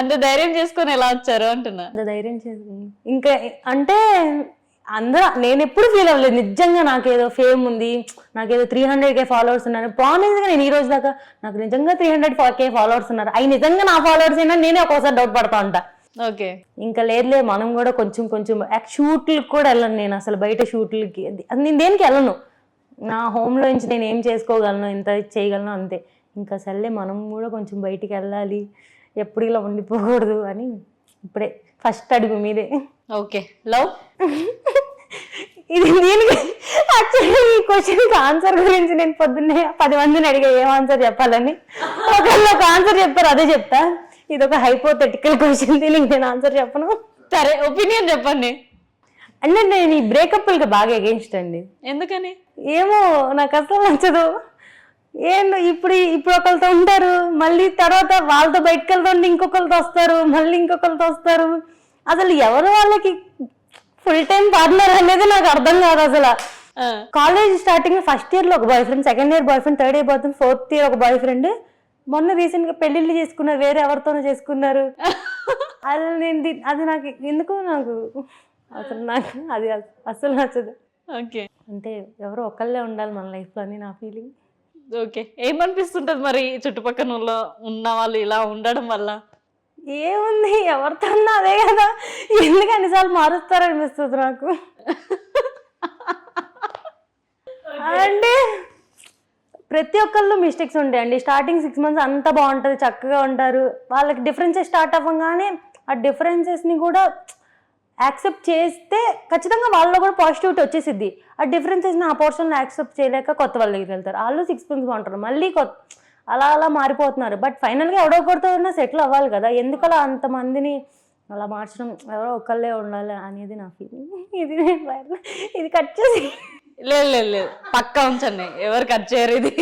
అంత ధైర్యం చేసుకొని ఎలా వచ్చారు అంటున్నా? అంత ధైర్యం చేసి ఇంకా అంటే అందరూ నేను ఎప్పుడు ఫీల్ అవ్వలేదు. నిజంగా నాకేదో ఫేమ్ ఉంది. నాకేదో త్రీ హండ్రెడ్ కే ఫాలోవర్స్ ఉన్నారు. ప్రామిస్గా నేను ఈ రోజు దాకా నాకు నిజంగా త్రీ హండ్రెడ్ కే ఫాలోవర్స్ ఉన్నారు. అవి నిజంగా నా ఫాలోవర్స్ అయినా నేనే ఒక్కోసారి డౌట్ పడతా ఉంటా. ఓకే ఇంకా లేదులే మనం కూడా కొంచెం కొంచెం షూట్లకు కూడా వెళ్ళను నేను అసలు బయట షూట్లకి అది నేను దేనికి వెళ్ళను? నా హోమ్లో నుంచి నేను ఏం చేసుకోగలను? ఎంత చేయగలను? అంతే. ఇంకా సర్లే మనం కూడా కొంచెం బయటికి వెళ్ళాలి. ఎప్పుడు ఇలా ఉండిపోకూడదు అని ఇప్పుడే ఫస్ట్ అడుగు మీదే. ఓకే. లవ్? ఇది దీనికి యాక్చువల్లీ ఈ క్వశ్చన్కి ఆన్సర్ గురించి నేను పొద్దున్నే పది మందిని అడిగా ఏం ఆన్సర్ చెప్పాలని? ఒకళ్ళు ఒక ఆన్సర్ చెప్తారు అదే చెప్తా. ఇది ఒక హైపోథెటికల్ క్వశ్చన్ దీనికి నేను ఆన్సర్ చెప్పను. సరే ఒపీనియన్ చెప్పండి. అంటే నేను ఈ బ్రేకప్లకి బాగా ఎగెన్స్ట్ అండి. ఎందుకని? ఏమో నాకు అసలు నచ్చదు. ఏంటో ఇప్పుడు ఇప్పుడు ఒకరితో ఉంటారు మళ్ళీ తర్వాత వాళ్ళతో బయటకు వెళ్తుంటే ఇంకొకరితో వస్తారు మళ్ళీ ఇంకొకరితో వస్తారు. అసలు ఎవరు వాళ్ళకి ఫుల్ టైం పార్ట్నర్ అనేది నాకు అర్థం కాదు అసలు. కాలేజ్ స్టార్టింగ్ ఫస్ట్ ఇయర్లో ఒక boy friend second year boy friend third year boy friend fourth year ఒక బాయ్ ఫ్రెండ్ మొన్న రీసెంట్గా పెళ్ళిళ్ళు చేసుకున్నారు వేరే ఎవరితోనో చేసుకున్నారు. అది నేను అది నాకు ఎందుకో నాకు అసలు నాకు అది అస- అస్సలు నచ్చదు. ఓకే. అంటే ఎవరో ఒకళ్ళే ఉండాలి మన లైఫ్లో అని నా ఫీలింగ్ ఓకే. ఏమనిపిస్తుంటది మరి చుట్టుపక్కల ఉన్న- వాళ్ళు ఇలా ఉండడం వల్ల? ఏముంది ఎవరితో అదే కదా. ఎందుకు అన్నిసార్లు మారుస్తారనిపిస్తుంది నాకు. అంటే ప్రతి ఒక్కళ్ళు మిస్టేక్స్ ఉంటాయండి స్టార్టింగ్ సిక్స్ మంత్స్ అంతా బాగుంటుంది చక్కగా ఉంటారు. వాళ్ళకి డిఫరెన్సెస్ స్టార్ట్ అవ్వగానే ఆ డిఫరెన్సెస్ని కూడా యాక్సెప్ట్ చేస్తే ఖచ్చితంగా వాళ్ళలో కూడా పాజిటివిటీ వచ్చేసిద్ది. ఆ డిఫరెన్సెస్ని ఆ పోర్షన్లో యాక్సెప్ట్ చేయలేక కొత్త వాళ్ళ దగ్గరికి వెళ్తారు. వాళ్ళు సిక్స్ మంత్స్ బాగుంటారు. మళ్ళీ కొత్త అలా అలా మారిపోతున్నారు. బట్ ఫైనల్గా ఎవడో ఒకరితో ఉన్నా సెటిల్ అవ్వాలి కదా. ఎందుకలా అంతమందిని అలా మార్చడం? ఎవరో ఒకళ్ళే ఉండాలి అనేది నా ఫీలింగ్ ఇది ఇది కట్ చేసి లేదు లేదు లేదు. పక్కా ఉంచండి. ఎవరు కట్ చేయరు ఇది.